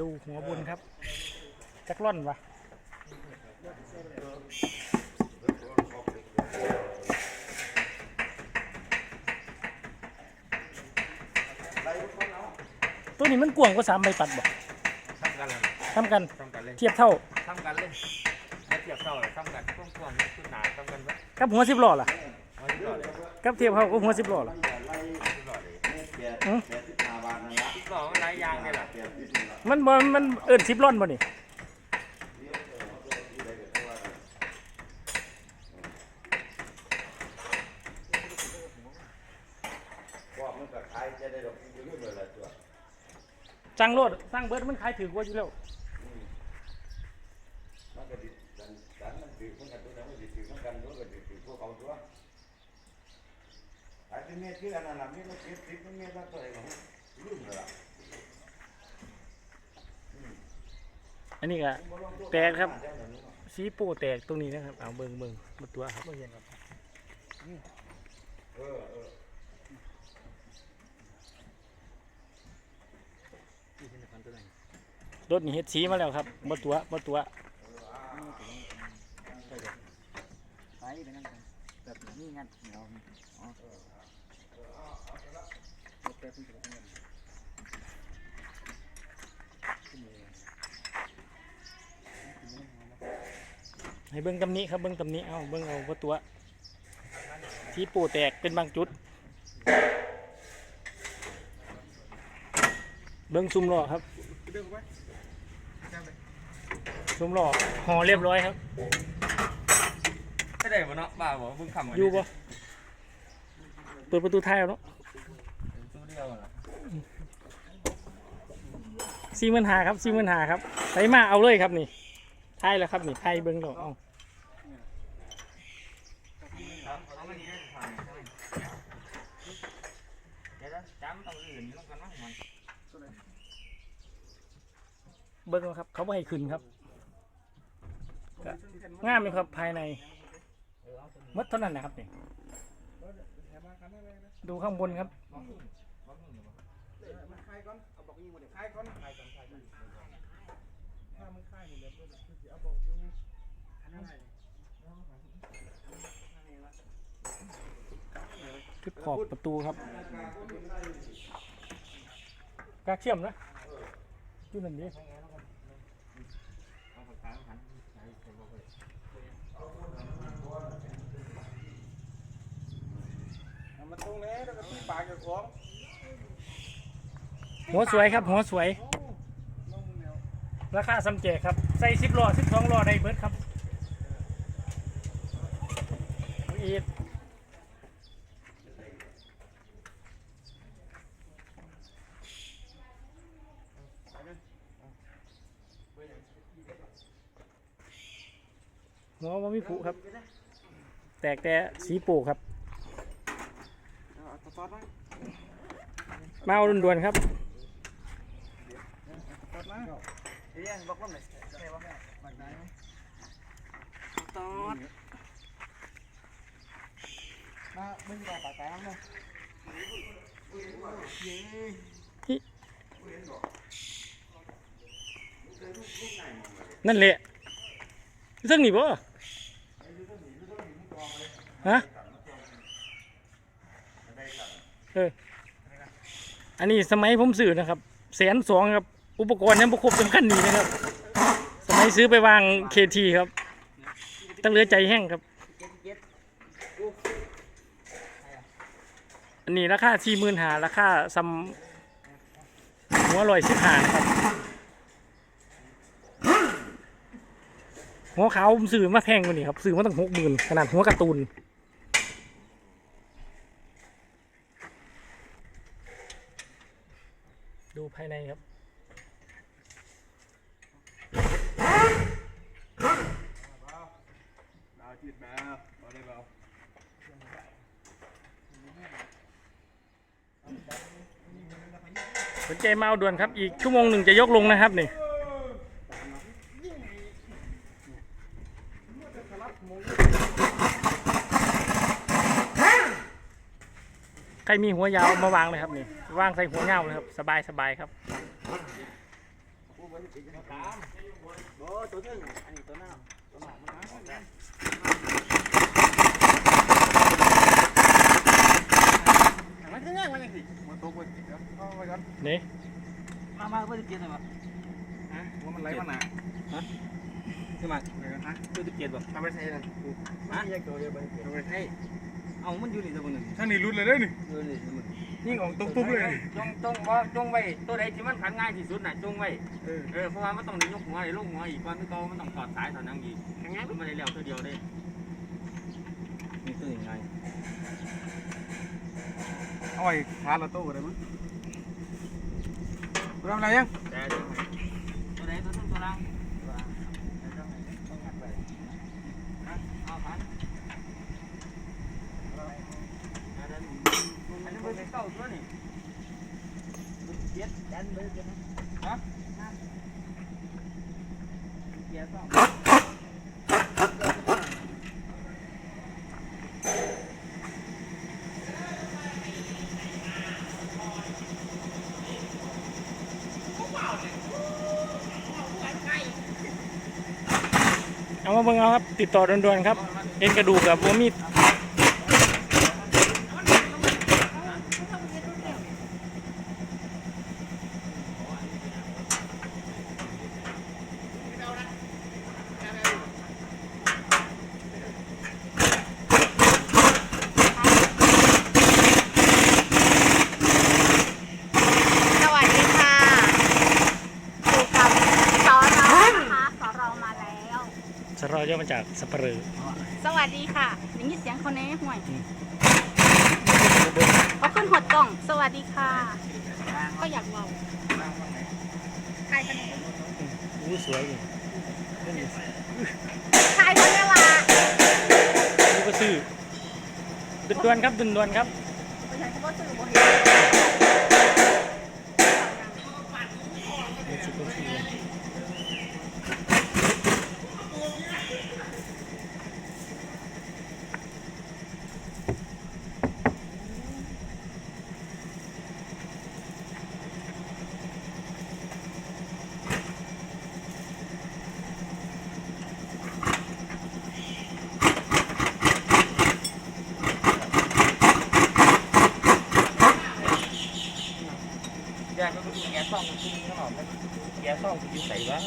ดูหัวบุญครับจักร่อนวะตัวนี้มันกวางกว่าสามใบปัดบ่ทำกันเลยทำกันทำกันเลยเทียบเท่าทำกันเลยไม่เทียบเท่าเลยทำกันช่วงช่วงๆขึ้นหนาทำกันไว้กับหัวสิบล้อล่ะไม่ที่ต่อเลยกับเทียบเท่ากับหัวสิบล้อล่ะ ที่ต่อเลยหือที่ต่อมันหลายอย่างเลยล่ะมันบ่มันเอิ้นสิบล้อนบ่นี่ว่ามันก็ขายจะได้ดอกอยู่นู่นเลยล่ะตัวจังโลดสร้างเบิร์ดมันขายถือกว่าอยู่แล้วมันก็ดิดันดันมันถือมันกันตัวนั้นมันดิถือมันกันตัวก็ดิถือพวกเขาตัวขายที่เมียที่อันนั้นมีมันเก็บติดมันมียละตัวเองของ อันนี้ก็แตกครับ สีโป้แตกตรงนี้นะครับ เอาเบิงเบิงมาตัวครับเออเออรถนี่เฮ็ดสีมาแล้วครับมาตัวมาตัวไปไปนั่งแบบนี้งั้นเดี๋ยวอ๋อ ให้เบิ่งตำหนี้ครับเบิ่งตำหนี้เอาเบิ่งเอามาตัวสีโป้แตกเป็นบางจุด เบิ่งซุ่มล้อครับซุ่มล้อห่อเรียบร้อยครับไม่ได้บ่เนาะบ้าบ่เพิ่งคำกันอยู่บ่เปิดประตูท้ายเอาเนาะตัวเดียวล่ะสี่หมื่นหาครับสี่หมื่นหาครับใส่มาเอาเลยครับนี่ ท้ายแล้วครับนี่ท้ายเบิ้งดอกเอาครับเอามันแค่ทางเดี๋ยวนะจำต้องอื่นต้องกันมั้งมันเบิ้งเอาครับ เขาไม่ให้ขึ้นครับก็งามเลยครับภายในหมดเท่านั้นนะครับนี่ดูข้างบนครับ มันคลายก่อนเอาบอกยิงหมดเลยคลายก่อนคลายก่อนคลายก่อนถ้ามันคลายหมดเลยคือจะเอาบอกยิงอันนั้นไหนชุดขอบประตูครับกากเชื่อมนะอยู่นั่นนี่เอาปากกาหันใส่ใส่บ่ไปเอามาตรงนี้แล้วก็ที่ปากเจ้าของหัวสวยครับหัวสวยลงเดียว ราคาสำเจครับ ใส่สิบล้อสิบสองล้อได้เบิร์ดครับอีดหัวว่ามีผุครับ แตกแต่สีโปกครับเมาเอาด่วนๆครับ ตอดมาบอกลมหน่อยได้บ่แม่บักไหนตอดมามึงบอปากกาเนาะเย้นั่นแหละซึ่งนี่บ่ฮะเอออันนี้สมัยผมซื้อนะครับแสนสองครับ อุปกรณ์ยังประครบจำขั้นนี้นะครับ สมัยซื้อไปวางเคทีครับ ตั้งเลือใจแห้งครับ อันนี้ราคาสี่หมื่นหาราคาซัมหัวลอยสิบหานะครับ หัวขาวผมซื้อมาแพงกว่านี้ครับซื้อมาตั้งหกหมื่นขนาดหัวการ์ตูนดูภายในครับ เอาจิตแมว เอาได้เปล่าสนใจมาเอาด่วนครับ อีกชั่วโมงหนึ่งจะยกลงนะครับนี่ใครมีหัวยาวมาวางเลยครับนี่วางใส่หัวเงาเลยครับ สบายสบายครับตัวทึ่งอันนี้ตัวหน้าตัวหน้ามันนะ มันจะง่ายมันยังสิมันตกไปเดี๋ยวเอาไปก่อนนี่มามาเพื่อจะเกียร์หน่อยมั้ยฮะว่ามันไหลมาหนาฮะขึ้นมาฮะเพื่อจะเกียร์แบบทำไปใส่เลยฮะยังตัวเดียวไปทำไปให้เอามันอยู่นี่ตัวนึงท่านนี่รุดเลยเด้อนี่อยู่นี่ตัวนึงยิ่งออกตุ๊บตุ๊บเลยจงจงว่าจงไว้ตัวใดที่มันขันง่ายที่สุดน่ะจงไว้เออเพราะว่ามันต้องยกหัวได้ลงหัวอีกก่อนที่เขามันต้องถอดสายถอดหนังอีกแข็งง่ายมันไม่ได้แล้วตัวเดียวเลยนี่ตัวยังไง เอาไว้ขาละโต้ได้มั้ยทำอะไรยังแต่ตัวไหนตัวตัวรังเอาพันอันนั้นอันนั้นเก้าตัวนี่เกียร์ดันไปเกียร์นะฮะเกียร์สอง เอามาเบิ่งเอาครับ ติดต่อด่วนๆครับเอ็นกระดูกกับบ่มีด สวัสดีค่ะอยู่กับสอเรานะคะสอเรามาแล้ว สรอย่อมา จากสับปะเหร่อสวัสดีค่ะอย่างนี้เสียงคนนี้ห่วยอืมเขาขึ้นหดกล่อง สวัสดีค่ะ ก็อยากเบาใครคนนี้อู้สวยอยู่ใครคนนี้ล่ะนี่ก็ซื้อด่วนๆครับด่วนๆครับไม่ใช่เขาก็สื่อบนนี่สิเป็นชื่อแกก็คือแกซ่องมันคุ้มตลอดเลยแกซ่องคืออยู่ใส่วะ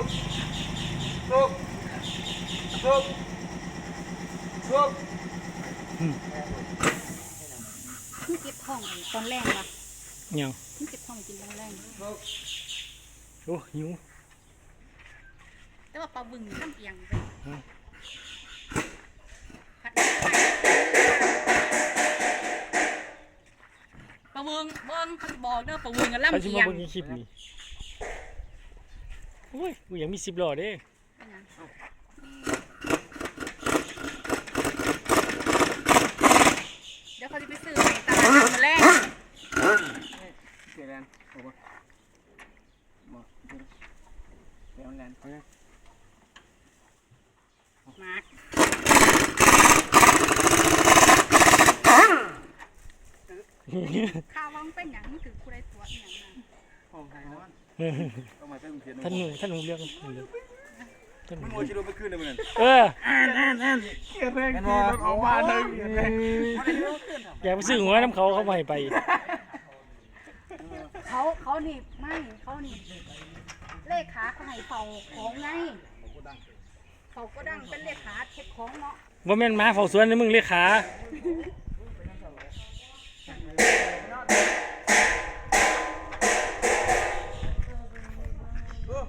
ตุ๊บตุ๊บตุ๊บตุ๊บเจ็บท้องตอนแรกว่ะยังเพิ่งเก็บท้องกินตอนแรกโอ้หิวแต่ว่าปลาบึงน้ำเอียงไปปลาบึงเบิ้งเขาบอกเด้อปลาบึงกันล่ำเขาลำจะเอีมายงเบิ่งคลิปนี้ โอ้ยกูยังมีสิบล้อเด้เป็นหยังเดี๋ยวเขาจะไปซื้อในตลาดนัดมาแรกเกียร์แลนโอ้โหบอกเกียร์แลนโอเค มาร์คข้าววังเป็นอย่างนี้ถือคู่ได้ตัวอหย่างนั้น ห้องไทยนะต้องมาเติมเกียร์ท่านหนูท่านหนูเรียกท่านหนูมันโมชิโร่ไปขึ้นเลยมันเออเกียร์แรงที่รถออกมาเลยเกียร์แรงอยากไปซื้อหัวน้ำเขาเขาไม่ให้ไป เขาเขานี่ไม่เขานี่เลขาเขาให้เฝ้าของไงเขาก็ดังเป็นเลขาเช็คของเนาะว่าแม่นหมาเฝ้าสวนนี่มึงเลขา เออ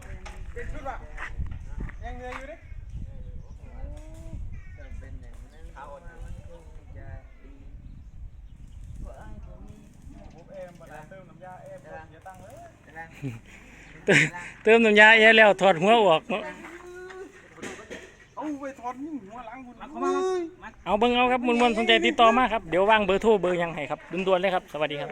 เป็นชุดว่ะยังเหนื่อยอยู่ดิผมเอ็มมาเติมน้ำยาเอ็มเสียตังค์เลย เติมเติมน้ำยาเอะแล้วถอดหัวออกเนาะเอาไปถอดอนนี่หัวหลังคุณเข้ามามาเอาเบิ่งเอาครับมวลมวลสนใจติดต่อมาครับ เดี๋ยววางเบอร์โทรเบอร์หยังให้ครับด่วนๆเลยครับ สวัสดีครับ